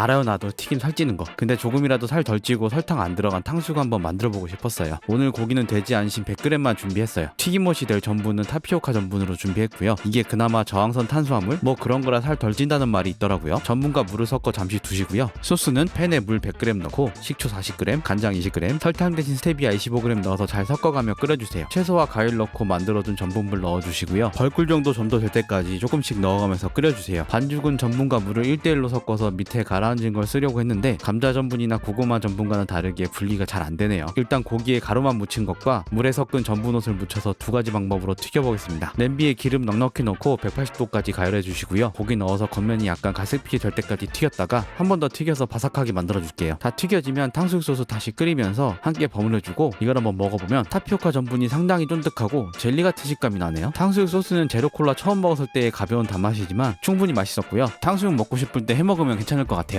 알아요 나도. 튀김 살찌는 거. 근데 조금이라도 살 덜 찌고 설탕 안 들어간 탕수육 한번 만들어보고 싶었어요. 오늘 고기는 돼지 안심 100g만 준비했어요. 튀김옷이 될 전분은 타피오카 전분으로 준비했고요. 이게 그나마 저항선 탄수화물? 뭐 그런 거라 살 덜 찐다는 말이 있더라고요. 전분과 물을 섞어 잠시 두시고요. 소스는 팬에 물 100g 넣고 식초 40g 간장 20g 설탕 대신 스테비아 25g 넣어서 잘 섞어가며 끓여주세요. 채소와 과일 넣고 만들어둔 전분물 넣어주시고요. 벌꿀 정도 점도될 때까지 조금씩 넣어가면서 끓여주세요. 반죽은 전분과 물을 1대1로 섞어서 밑에 가라 앉은 걸 쓰려고 했는데 감자 전분이나 고구마 전분과는 다르게 분리가 잘 안 되네요. 일단 고기에 가루만 묻힌 것과 물에 섞은 전분옷을 묻혀서 두 가지 방법으로 튀겨보겠습니다. 냄비에 기름 넉넉히 넣고 180도까지 가열해 주시고요. 고기 넣어서 겉면이 약간 가스피 될 때까지 튀겼다가 한 번 더 튀겨서 바삭하게 만들어 줄게요. 다 튀겨지면 탕수육 소스 다시 끓이면서 함께 버무려 주고 이걸 한번 먹어보면 타피오카 전분이 상당히 쫀득하고 젤리 같은 식감이 나네요. 탕수육 소스는 제로 콜라 처음 먹었을 때의 가벼운 단맛이지만 충분히 맛있었고요. 탕수육 먹고 싶을 때 해 먹으면 괜찮을 것 같아요